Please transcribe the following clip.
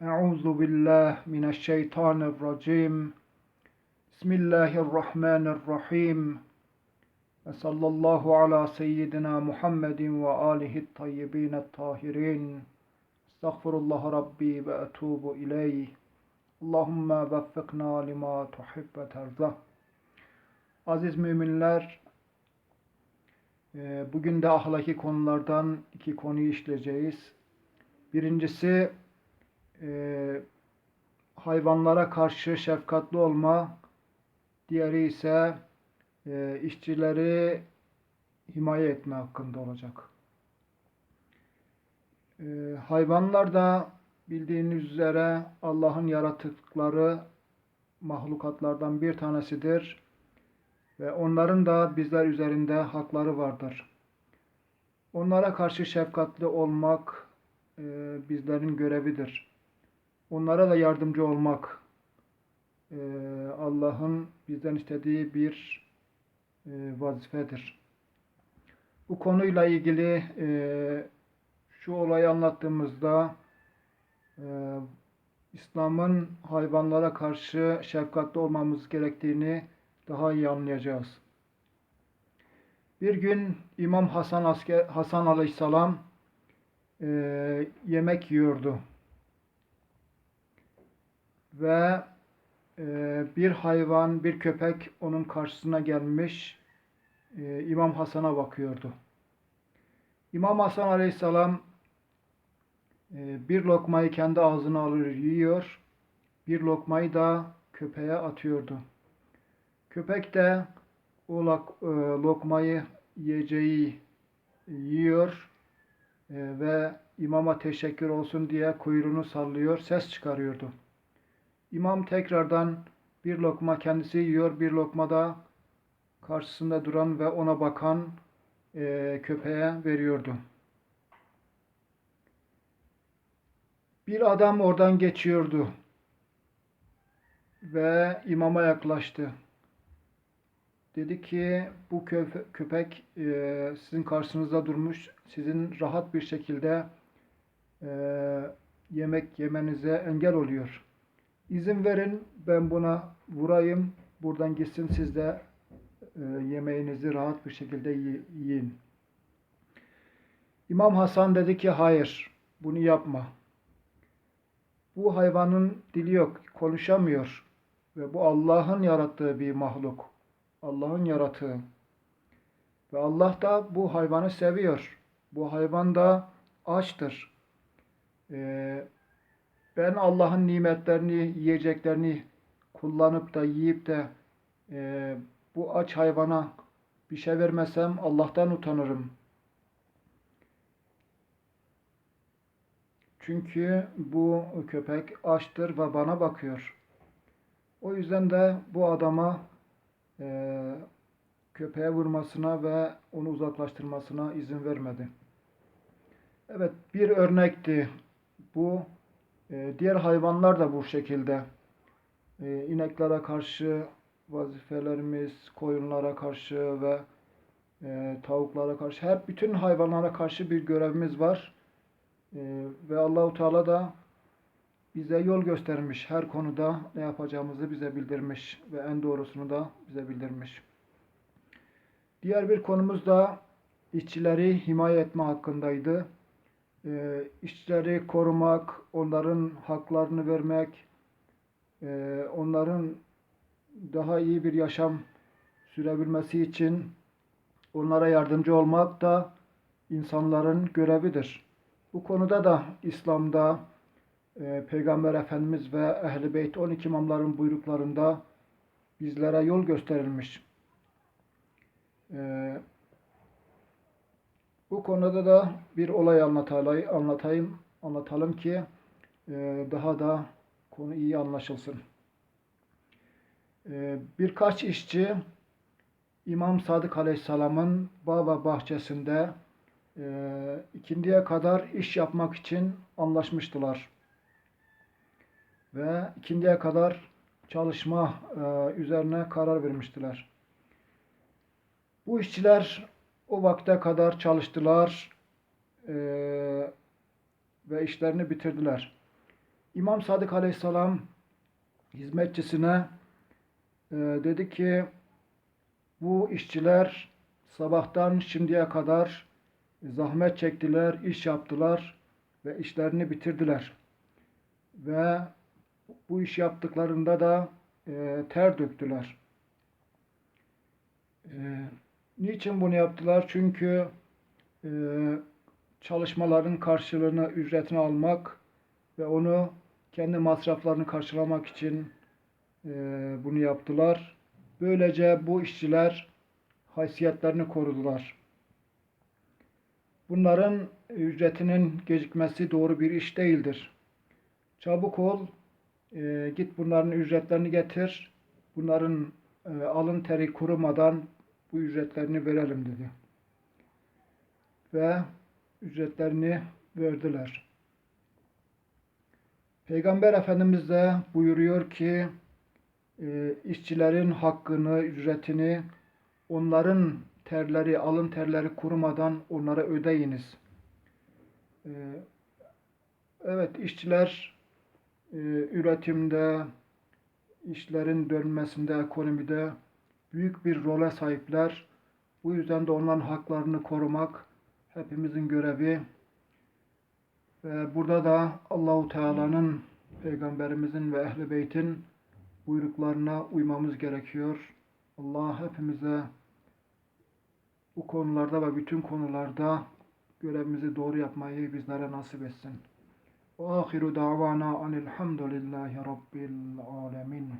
Euzu billahi mineşşeytanirracim. Bismillahirrahmanirrahim. Ve sallallahu ala seyyidina Muhammedin ve alihi tayyibin tahirin. Estağfirullah Rabbi ve etubu ileyh. Allahümme veffekna lima tuhib ve terza. Aziz müminler, e, bugün de ahlaki konulardan iki konuyu işleyeceğiz. Birincisi, e, hayvanlara karşı şefkatli olma, diğeri ise e, işçileri himaye etme hakkında olacak. E, hayvanlar da bildiğiniz üzere Allah'ın yaratıkları mahlukatlardan bir tanesidir ve onların da bizler üzerinde hakları vardır. Onlara karşı şefkatli olmak e, bizlerin görevidir. Onlara da yardımcı olmak e, Allah'ın bizden istediği bir e, vazifedir. Bu konuyla ilgili e, şu olayı anlattığımızda e, İslam'ın hayvanlara karşı şefkatli olmamız gerektiğini daha iyi anlayacağız. Bir gün İmam Hasan Asker, Hasan Aleyhisselam e, yemek yiyordu. Ve e, bir hayvan, bir köpek onun karşısına gelmiş e, İmam Hasan'a bakıyordu. İmam Hasan Aleyhisselam e, bir lokmayı kendi ağzına alır yiyor, bir lokmayı da köpeğe atıyordu. Köpek de o lokmayı yiyeceği yiyor ve imama teşekkür olsun diye kuyruğunu sallıyor, ses çıkarıyordu. İmam tekrardan bir lokma kendisi yiyor, bir lokma da karşısında duran ve ona bakan e, köpeğe veriyordu. Bir adam oradan geçiyordu ve imama yaklaştı. Dedi ki bu köpek e, sizin karşınızda durmuş, sizin rahat bir şekilde e, yemek yemenize engel oluyor. İzin verin ben buna vurayım, buradan gitsin siz de e, yemeğinizi rahat bir şekilde yiyin. İmam Hasan dedi ki hayır, bunu yapma. Bu hayvanın dili yok, konuşamıyor ve bu Allah'ın yarattığı bir mahluk. Allah'ın yaratığı. Ve Allah da bu hayvanı seviyor. Bu hayvan da açtır. Ee, ben Allah'ın nimetlerini, yiyeceklerini kullanıp da yiyip de e, bu aç hayvana bir şey vermesem Allah'tan utanırım. Çünkü bu köpek açtır ve bana bakıyor. O yüzden de bu adama e, köpeğe vurmasına ve onu uzaklaştırmasına izin vermedi. Evet bir örnekti bu. E, diğer hayvanlar da bu şekilde. E, karşı vazifelerimiz, koyunlara karşı ve e, tavuklara karşı, hep bütün hayvanlara karşı bir görevimiz var. E, ve Allahu Teala da bize yol göstermiş. Her konuda ne yapacağımızı bize bildirmiş ve en doğrusunu da bize bildirmiş. Diğer bir konumuz da işçileri himaye etme hakkındaydı. E, işçileri korumak, onların haklarını vermek, e, onların daha iyi bir yaşam sürebilmesi için onlara yardımcı olmak da insanların görevidir. Bu konuda da İslam'da e, Peygamber Efendimiz ve Ehl-i Beyt 12 imamların buyruklarında bizlere yol gösterilmiş. E, bu konuda da bir olay anlatayım, anlatalım ki e, daha da konu iyi anlaşılsın. E, birkaç işçi İmam Sadık Aleyhisselam'ın ve bahçesinde e, ikindiye kadar iş yapmak için anlaşmıştılar ve ikindiye kadar çalışma üzerine karar vermiştiler. Bu işçiler o vakte kadar çalıştılar e, ve işlerini bitirdiler. İmam Sadık Aleyhisselam hizmetçisine e, dedi ki bu işçiler sabahtan şimdiye kadar zahmet çektiler, iş yaptılar ve işlerini bitirdiler. Ve bu iş yaptıklarında da e, ter döktüler. E, niçin bunu yaptılar? Çünkü e, çalışmaların karşılığını, ücretini almak ve onu kendi masraflarını karşılamak için e, bunu yaptılar. Böylece bu işçiler haysiyetlerini korudular. Bunların ücretinin gecikmesi doğru bir iş değildir. Çabuk ol, e, git bunların ücretlerini getir. Bunların e, alın teri kurumadan bu ücretlerini verelim dedi. Ve ücretlerini verdiler. Peygamber Efendimiz de buyuruyor ki e, işçilerin hakkını, ücretini onların terleri, alın terleri kurumadan onlara ödeyiniz. E, evet işçiler e, üretimde, işlerin dönmesinde, ekonomide büyük bir role sahipler. Bu yüzden de onların haklarını korumak hepimizin görevi. Ve burada da Allahu Teala'nın, Peygamberimizin ve Ehl-i Beyt'in buyruklarına uymamız gerekiyor. Allah hepimize bu konularda ve bütün konularda görevimizi doğru yapmayı bizlere nasip etsin. Ve ahiru davana anilhamdülillahi rabbil alemin.